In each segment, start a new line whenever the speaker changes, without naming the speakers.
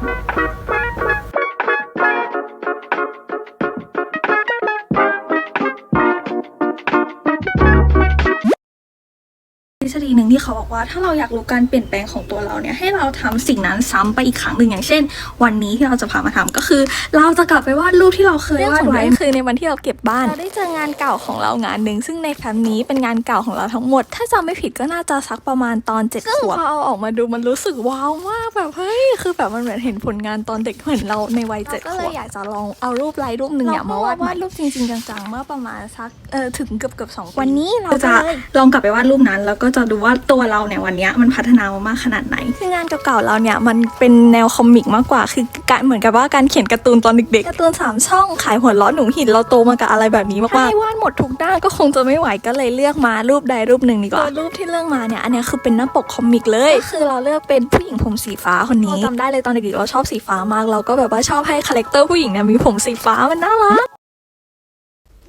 Thank you. ทฤษฎีหนึ่งที่เขาบอกว่าถ้าเราอยากรู้การเปลี่ยนแปลงของตัวเราเนี่ยให้เราทำสิ่งนั้นซ้ำไปอีกครั้งหนึ่งอย่างเช่น วันนี้ที่เราจะพามาทำก็คือ เราจะกลับไปวาดรูปที่เราเคย
เรื่อง
วาด
ของ
ไว้
เรื่องคือในวันที่เราเก็บบ้านเราได้เจองานเก่าของเรางานหนึ่งซึ่งในแฟ้มนี้เป็นงานเก่าของเราทั้งหมด ถ้าจำไม่ผิดก็น่าจะสักประมาณตอนเจ็ดขวบพอเอาออกมาดูมันรู้สึกว้าวมากแบบเฮ้ยคือแบบมันเหมือนเห็นผลงานตอนเด็กเหมือนเราในวัยเจ็ดขวบก็เลยอยากจะลองเอารูปไลน์รูปหนึ่งเนี่ยมาวาดวาดรูปจริงๆจังๆเมื่อประมาณสักเออถึงเกือบเกือบสองวันนี้เรา
เรา
จะ
จะลองกลับไปวาดรูปนั้น แล้วก็จะดูว่าตัวเราเนี่ยวันเนี้ยมันพัฒนามามากขนาดไหน
คืองานเก่าๆเราเนี่ยมันเป็นแนวคอมิกมากกว่า คือการเหมือนกับว่าการเขียนการ์ตูนตอนเด็กๆการ์ตูนสามช่องขายหัวล้อหนูหินเราโตมากับอะไรแบบนี้มากๆถ้าให้วาดหมดทุกด้านก็คงจะไม่ไหวก็เลยเลือกมารูปใดรูปหนึ่งดีกว่ารูปที่เลือกมาเนี่ยอันเนี้ยคือเป็นหน้าปกคอมิกเลยก็คือเราเลือกเป็นผู้หญิงผมสีฟ้าคนนี้เราจำได้เลยตอนเด็กๆเราชอบสีฟ้ามาก เราก็แบบว่าชอบให้คาแรคเตอร์ผู้หญิงเนี่ยมีผมสีฟ้ามันน่ารัก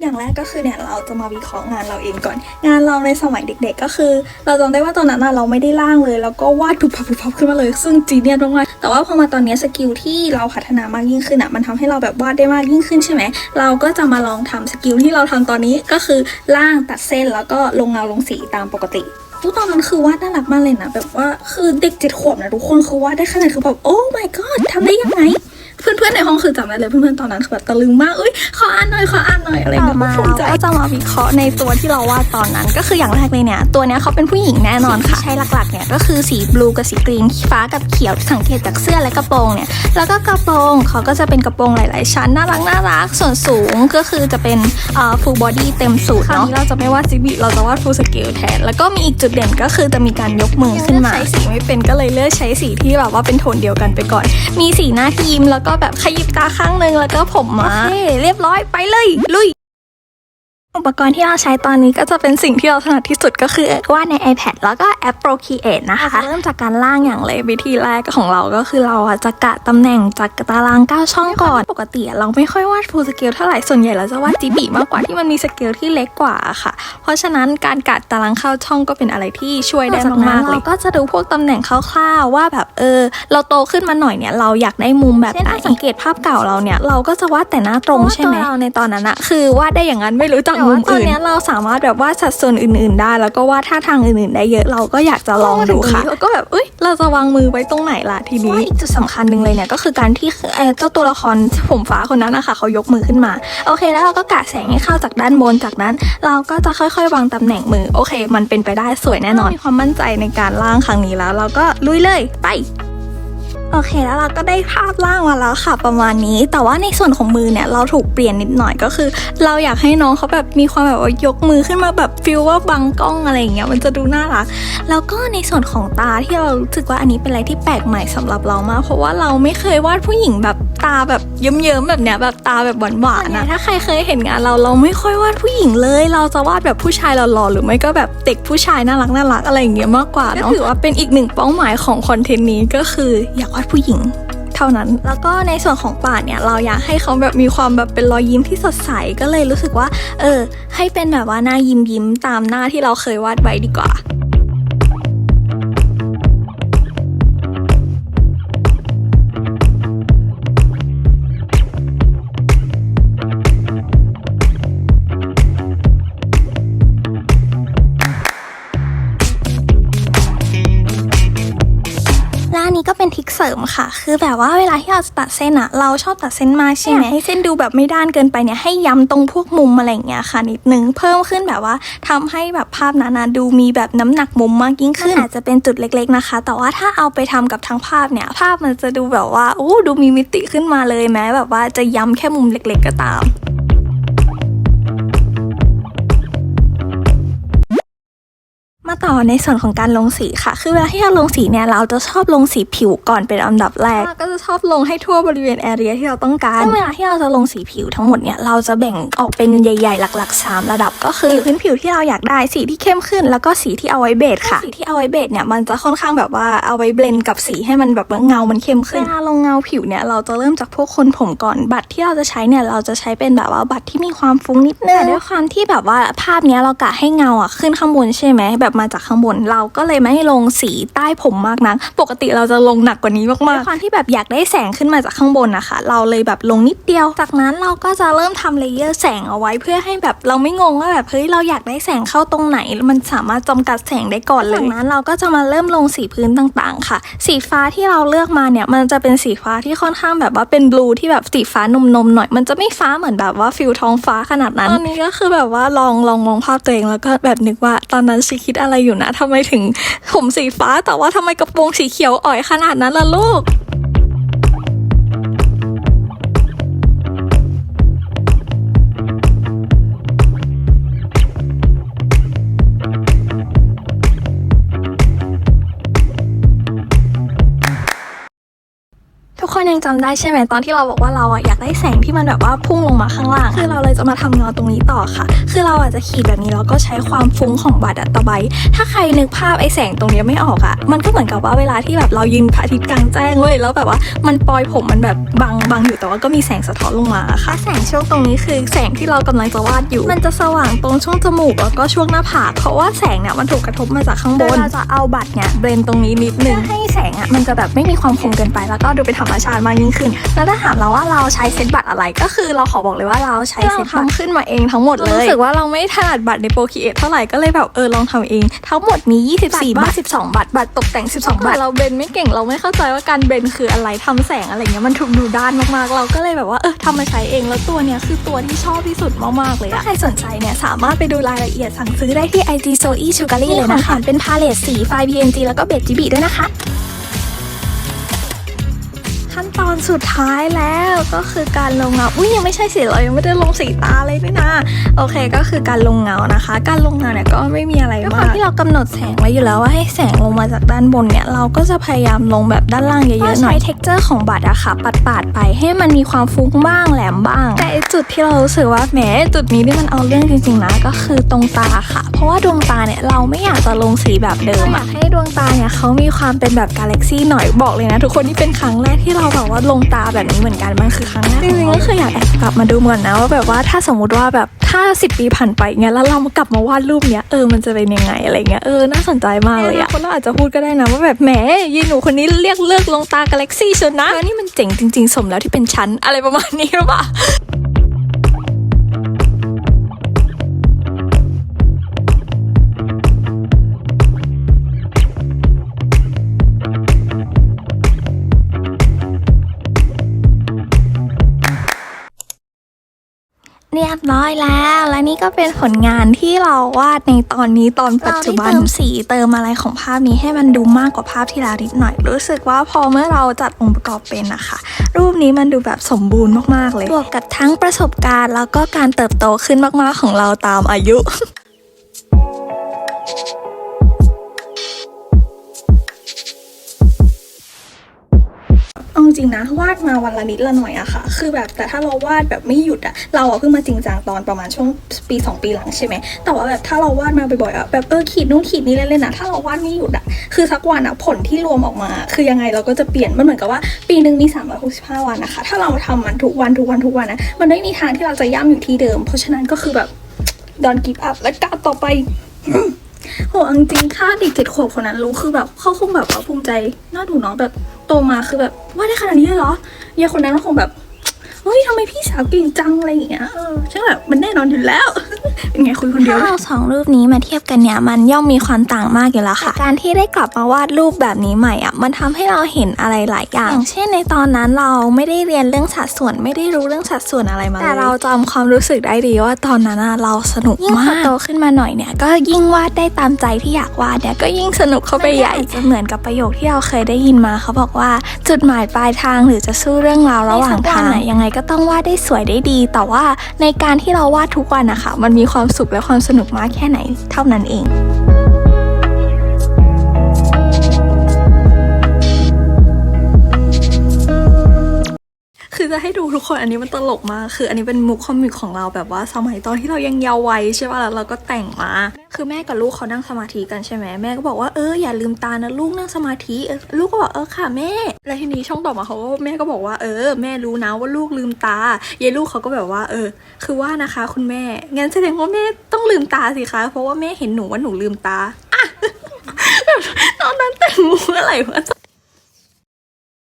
อย่างแรกก็คือเนี่ยเราจะมาวิเคราะห์งานเราเองก่อน งานเราในสมัยเด็ก ๆ ก็คือ เราจำได้ว่าตอนนั้นเราไม่ได้ร่างเลย แล้วก็วาดผุบพับผุบพับขึ้นมาเลย ซึ่งจีเนียสมากแต่ว่าพอมาตอนนี้สกิลที่เราพัฒนามากยิ่งขึ้นอะมันทำให้เราแบบวาดได้มากยิ่งขึ้นใช่ไหมเราก็จะมาลองทำสกิลที่เราทำตอนนี้ก็คือร่างตัดเส้นแล้วก็ลงเงาลงสีตามปกติทุกตอนนั้นคือวาดน่ารักมากเลยนะแบบว่าคือเด็กเจ็ดขวบนะทุกคนคือวาดได้ขนาดคือแบบโอ้ my god ทำได้ยังไง เพื่อนๆในห้องคือจำได้เลยเพื่อนๆตอนนั้นคือแบบตะลึงมากเอ้ยขออ่านหน่อยขออ่านหน่อยอะไร
ต่
แบ
อบมา
ภูมิใจ
เราก็จะมาวิเคราะห์ในตัวที่เราวาดตอนนั้น ก็คืออย่างแรกเลยเนี่ยตัวเนี้ยเขาเป็นผู้หญิงแน่นอนค่ะใช้หลักๆเนี่ยก็คือสีบลูกับสีกรีนฟ้ากับเขียวสังเกตจากเสื้อและกระโปรงเนี่ยแล้วก็กระโปรงเขาก็จะเป็นกระโปรงหลาย ๆ ชั้นน่ารักน่ารักส่วนสูงก็คือจะเป็นเอ่อ full body เต็มสูทเนาะเราจะไม่วาดจิบิเราจะวาด full scale แทนแล้วก็มีอีกจุดเด่นก็คือจะมีการยกมือขึ้นมาใช้สีไม่เป็นก็เลยเลือกใช้สีที่แบบว่าเป็นโทนเดียวกันไปก่อน มีสีหน้าที่ยิ้มแล้วก็แบบขยิบตาข้างหนึงแล้วก็ผมมาโอเคเรียบร้อยไปเลยลุย อุปกรณ์ที่เราใช้ตอนนี้ก็จะเป็นสิ่งที่เราถนัดที่สุดก็คือวาดใน iPad แล้วก็แอป Procreate นะคะเริ่มจากการล่างอย่างเลยวิธีแรกของเราก็คือเราอะจะกะตำแหน่งจากตาราง 9 ช่องก่อนปกติอะเราไม่ค่อยวาด full scale เท่าไหร่ส่วนใหญ่เราจะวาดจิบีมากกว่าที่มันมีสเกลที่เล็กกว่าค่ะ เพราะฉะนั้นการกะตารางเข้าช่องก็เป็นอะไรที่ช่วยได้มากๆเลยก็จะดูพวกตำแหน่งคร่าวๆว่าแบบเออ เราโตขึ้นมาหน่อยเนี่ยเราอยากได้มุมแบบไหนสังเกตภาพเก่าเราเนี่ยเราก็จะวาดแต่หน้าตรงใช่ไหมเราในตอนนั้นอะคือวาดได้อย่างนั้นไม่รู้จักมุมอื่นตอนนี้เราสามารถแบบวาดสัดส่วนอื่นๆได้ แล้วก็วาดท่าทางอื่นๆได้เยอะเราก็อยากจะลองดูค่ะแล้วก็แบบเอ้ยเราจะวางมือไว้ตรงไหนล่ะทีนี้อีกจุดสำคัญหนึ่งเลยเนี่ยก็คือการที่เอ่อเจ้าตัวละครผมฟ้าคนนั้นนะคะเขายกมือขึ้นมาโอเค แล้วเราก็กะแสงให้เข้าจากด้านบนจากนั้น เราก็จะค่อยๆ วางตำแหน่งมือโอเค มันเป็นไปได้สวยแน่นอนมีความมั่นใจในการล่างครั้งนี้แล้ว เราก็ลุยเลยไป โอเคแล้วเราก็ได้ภาพล่างมาแล้วค่ะประมาณนี้ แต่ว่าในส่วนของมือเนี่ยเราถูกเปลี่ยนนิดหน่อยก็คือ เราอยากให้น้องเขาแบบมีความแบบว่ายกมือขึ้นมาแบบฟิลว่าบังกล้องอะไรอย่างเงี้ยมันจะดูน่ารัก แล้วก็ในส่วนของตาที่เรารู้สึกว่าอันนี้เป็นอะไรที่แปลกใหม่สำหรับเรามากเพราะว่าเราไม่เคยวาดผู้หญิงแบบ ตาแบบเยิ้มๆแบบเนี้ยแบบตาแบบหวานๆนะถ้าใครเคยเห็นงานเราเราไม่ค่อยวาดผู้หญิงเลย เราจะวาดแบบผู้ชายหล่อๆหรือไม่ก็แบบเด็กผู้ชายน่ารักน่ารักอะไรอย่างเงี้ยมากกว่าเนาะถือว่าเป็นอีกหนึ่งเป้าหมายของคอนเทนต์นี้ก็คืออยากวาดผู้หญิงเท่านั้นแล้วก็ในส่วนของปากเนี่ยเราอยากให้เขาแบบมีความแบบเป็นรอยยิ้มที่สดใสก็เลยรู้สึกว่า เออ ให้เป็นแบบว่าหน้ายิ้มยิ้มๆตามหน้าที่เราเคยวาดไว้ดีกว่า สริมค่ะ คือแบบว่าเวลาที่เราจะตัดเส้นอะเราชอบตัดเส้นมากใช่ไหมให้เส้นดูแบบไม่ด้านเกินไปเนี่ยให้ย้ำตรงพวกมุมอะไรอย่างเงี้ยค่ะนิดนึงเพิ่มขึ้นแบบว่าทำให้แบบภาพนั้นนะดูมีแบบน้ำหนักมุมมากยิ่งขึ้นอาจจะเป็นจุดเล็ก ๆนะคะ แต่ว่าถ้าเอาไปทำกับทั้งภาพเนี่ยภาพมันจะดูแบบว่าโอ้ดูมีมิติขึ้นมาเลยแม้แบบว่าจะย้ำแค่มุมเล็ก ๆ ก็ตาม ต่อในส่วนของการลงสีค่ะ คือเวลาที่เราลงสีเนี่ยเราจะชอบลงสีผิวก่อนเป็นอันดับแรก ก็จะชอบลงให้ทั่วบริเวณแอเรียที่เราต้องการซึ่งเวลาที่เราจะลงสีผิวทั้งหมดเนี่ยเราจะแบ่งออกเป็นใหญ่ๆ หลักๆ 3 ระดับ ก็คือพื้นผิวที่เราอยากได้สีที่เข้มขึ้น แล้วก็สีที่เอาไว้เบสค่ะ สีที่เอาไว้เบสเนี่ยมันจะค่อนข้างแบบว่าเอาไว้เบลนด์กับสีให้มันแบบว่าเงา มันเข้มขึ้นเวลาลงเงาผิวเนี่ยเราจะเริ่มจากพวกคนผมก่อน บัตรที่เราจะใช้เนี่ยเราจะใช้เป็นแบบว่าบัตรที่มีความฟุ้งนิดนึงแต่ด้วยความที่แบบว่าภาพเนี้ยเรากะให้เงาอะขึ้นข้างบนใช่ไหมแบบมาจากข้างบน เราก็เลยไม่ลงสีใต้ผมมากนัก ปกติเราจะลงหนักกว่านี้มากๆด้วยความที่แบบอยากได้แสงขึ้นมาจากข้างบนนะคะ เราเลยแบบลงนิดเดียว จากนั้นเราก็จะเริ่มทำเลเยอร์แสงเอาไว้เพื่อให้แบบเราไม่งงว่าแบบเฮ้ยเราอยากได้แสงเข้าตรงไหน มันสามารถจำกัดแสงได้ก่อนเลยจากนั้นเราก็จะมาเริ่มลงสีพื้นต่างๆ ค่ะ สีฟ้าที่เราเลือกมาเนี่ยมันจะเป็นสีฟ้าที่ค่อนข้างแบบว่าเป็นบลูที่แบบสีฟ้านมๆหน่อย มันจะไม่ฟ้าเหมือนแบบว่าฟิลท้องฟ้าขนาดนั้นตอนนี้ก็คือแบบว่าลองลองมองภาพตัวเองแล้วก็แบบนึกว่าตอนนั้นชีคิดอะไรอยู่นะทำไมถึงผมสีฟ้าแต่ว่าทำไมกระโปรงสีเขียวอ่อยขนาดนั้นล่ะลูก ยังจำได้ใช่ไหมตอนที่เราบอกว่าเราอะอยากได้แสงที่มันแบบว่าพุ่งลงมาข้างล่าง คือเราเลยจะมาทำเงาตรงนี้ต่อค่ะ คือเราอาจจะขีดแบบนี้แล้วก็ใช้ความฟุ้งของบัตรอะตะไบถ้าใครนึกภาพไอ้แสงตรงเนี้ยไม่ออกอะมันก็เหมือนกับว่าเวลาที่แบบเรายืนพระอาทิตย์กลางแจ้งเว้ยแล้วแบบว่ามันปลอยผมมันแบบบังบังอยู่แต่ว่าก็มีแสงสะท้อนลงมาค่ะ แสงช่วงตรงนี้คือแสงที่เรากำลังจะวาดอยู่ มันจะสว่างตรงช่วงจมูกแล้วก็ช่วงหน้าผากเพราะว่าแสงเนี่ยมันถูกกระทบมาจากข้างบนเราจะเอาบัตรเนี่ยเบรนตรงนี้นิดนึงให้แสงอะมันจะแบบไม่มีความคมเกินไปแล้วก็ดูเป็นธรรมชาติมากยิ่งขึ้น แล้วถ้าถามเราว่าเราใช้เซตบัตรอะไร ก็คือเราขอบอกเลยว่าเราใช้เซตบัตรขึ้นมาเองทั้งหมดเลย รู้สึกว่าเราไม่ถนัดบัตรในโปรคีเอทเท่าไหร่ก็เลยแบบเออลองทำเอง ทั้งหมดมี 24บัตร12 บัตรบัตรตกแต่ง 12 บัตรเราเบนไม่เก่งเราไม่เข้าใจว่าการเบนคืออะไรทำแสงอะไรเงี้ยมันถูกดูด้านมากๆ เราก็เลยแบบว่าเออทำมาใช้เองแล้วตัวเนี้ยคือตัวที่ชอบที่สุดมากๆเลยอะถ้าใครสนใจเนี่ยสามารถไปดูรายละเอียดสั่งซื้อได้ที่ IG s o e s u g a r y เลยนะคะเป็นพาเลตสีไฟล์ PNG แล้วก็เบจจิบีด้วยนะคะขั้นต อนสุดท้ายแล้วก็คือการลงเงา อุ้ยยังไม่ใช่สิเรายังไม่ได้ลงสีตาเลยนี่นะ โอเคก็คือการลงเงานะคะ การลงเงาเนี่ยก็ไม่มีอะไรมากด้วยความที่เรากำหนดแสงไว้อยู่แล้วว่าให้แสงลงมาจากด้านบนเนี่ยเราก็จะพยายามลงแบบด้านล่างเยอะๆหน่อยใช้ texture ของบัตรอะค่ะปัดปาดๆไปให้มันมีความฟุ้งบ้างแหลมบ้าง แต่ไอ้จุดที่เรารู้สึกว่าแหมจุดนี้ที่มันเอาเรื่องจริงๆนะก็คือตรงตาค่ะ เพราะว่าดวงตาเนี่ยเราไม่อยากจะลงสีแบบเดิมอะให้ดวงตาเนี่ยเขามีความเป็นแบบกาแล็กซี่หน่อยบอกเลยนะทุกคนนี่เป็นครั้งแรกที่เราแบบว่าลงตาแบบนี้เหมือนกันมันคือครั้งแรกจริงๆก็คืออยากแอบกลับมาดูเหมือนนะว่าแบบว่าถ้าสมมติว่าแบบถ้าสิปีผ่านไปเงี้ยแล้วเรามากลับมาวาดรูปเนี้ยเออมันจะเป็นยังไงอะไรเงี้ยเออน่าสนใจมากเลยอะคนเราอาจจะพูดก็ได้นะว่าแบบแหมยีหนูคนนี้เรียกเลิกลงตากาแล็กซี่ชนนะนี่มันเจ๋งจริง ๆ สมแล้วที่เป็นชั้นอะไรประมาณนี้หรือเปล่า เรียบร้อยแล้ว และนี่ก็เป็นผลงานที่เราวาดในตอนนี้ตอนปัจจุบันเติมสีเติมอะไรของภาพนี้ให้มันดูมากกว่าภาพที่แล้วนิดหน่อย รู้สึกว่าพอเมื่อเราจัดองค์ประกอบเป็นนะคะ รูปนี้มันดูแบบสมบูรณ์มากๆเลยบวกกับทั้งประสบการณ์ แล้วก็การเติบโตขึ้นมากๆของเราตามอายุ
ริงนะวาดมาวันละนิดละหน่อยอะค่ะ คือแบบแต่ถ้าเราวาดแบบไม่หยุดอะเราอะเพิ่งมาจริงจังตอนประมาณช่วงปี 2 ปีหลังใช่ไหมแต่ว่าแบบถ้าเราวาดมาบ่อยๆอะแบบเออขีดนู่นขีดนี่เล่นๆนะถ้าเราวาดไม่หยุดอะคือสักวันอะผลที่รวมออกมา คือยังไงเราก็จะเปลี่ยนมันเหมือนกับว่าปีหนึ่งมี 365 วันนะคะ ถ้าเราทำมันทุกวันทุกวันทุกวันนะมันไม่มีทางที่เราจะย่ำอยู่ที่เดิม เพราะฉะนั้นก็คือแบบ don't give up และก้าวต่อไป โหจริงถ้าเด็กเจ็ดขวบคนนั้นรู้คือแบบเขาคงแบบว่าภูมิใจน่าดูเนาะแบบโตมาคือแบบว่าได้ขนาดนี้เลยเหรอยายคนนั้นก็คงแบบ เฮ้ยทำไมพี่สาวเก่งจังอะไรอย่างเงี้ยเออฉันแบบมันแน่นอนอยู่แล้ว เป็นไงคุยคนเดียว
ถ้าเอาสองรูปนี้มาเทียบกันเนี่ยมันย่อมมีความต่างมากอยู่แล้วค่ะ การที่ได้กลับมาวาดรูปแบบนี้ใหม่อะมันทำให้เราเห็นอะไรหลายอย่าง อย่างเช่นในตอนนั้นเราไม่ได้เรียนเรื่องสัดส่วนไม่ได้รู้เรื่องสัดส่วนอะไรมาเลยแต่เราจำความรู้สึกได้ดีว่าตอนนั้นอะเราสนุกมากยิ่งพอโตขึ้นมาหน่อยเนี่ยก็ยิ่งวาดได้ตามใจที่อยากวาดเนี่ยก็ยิ่งสนุกเข้าไปใหญ่จะเหมือนกับประโยคที่เราเคยได้ยินมาเขาบอกว่าจุดหมายปลายทางหรือจะสู้เรื่องราวระหว่างทางอะยังไงก็ต้องวาดได้สวยได้ดี แต่ว่าในการที่เราวาดทุกวันนะคะมันมีความสุขและความสนุกมากแค่ไหนเท่านั้นเอง
คือจะให้ดูทุกคนอันนี้มันตลกมาก คืออันนี้เป็นมุกคอมิกของเราแบบว่าสมัยตอนที่เรายังเยาว์วัยใช่ป่ะแล้วเราก็แต่งมา คือแม่กับลูกเขานั่งสมาธิกันใช่ไหมแม่ก็บอกว่าเอออย่าลืมตานะลูกนั่งสมาธิลูกก็บอกเออค่ะแม่ แล้วทีนี้ช่องต่อมาเขาก็แม่ก็บอกว่าเออ แม่รู้นะว่าลูกลืมตายายลูกเขาก็แบบว่า เออ คือว่านะคะคุณแม่งั้นแสดงว่าแม่ต้องลืมตาสิคะ เพราะว่าแม่เห็นหนูว่าหนูลืมตาอะ
ตอนนั้นแต่งมุกอะไรวะ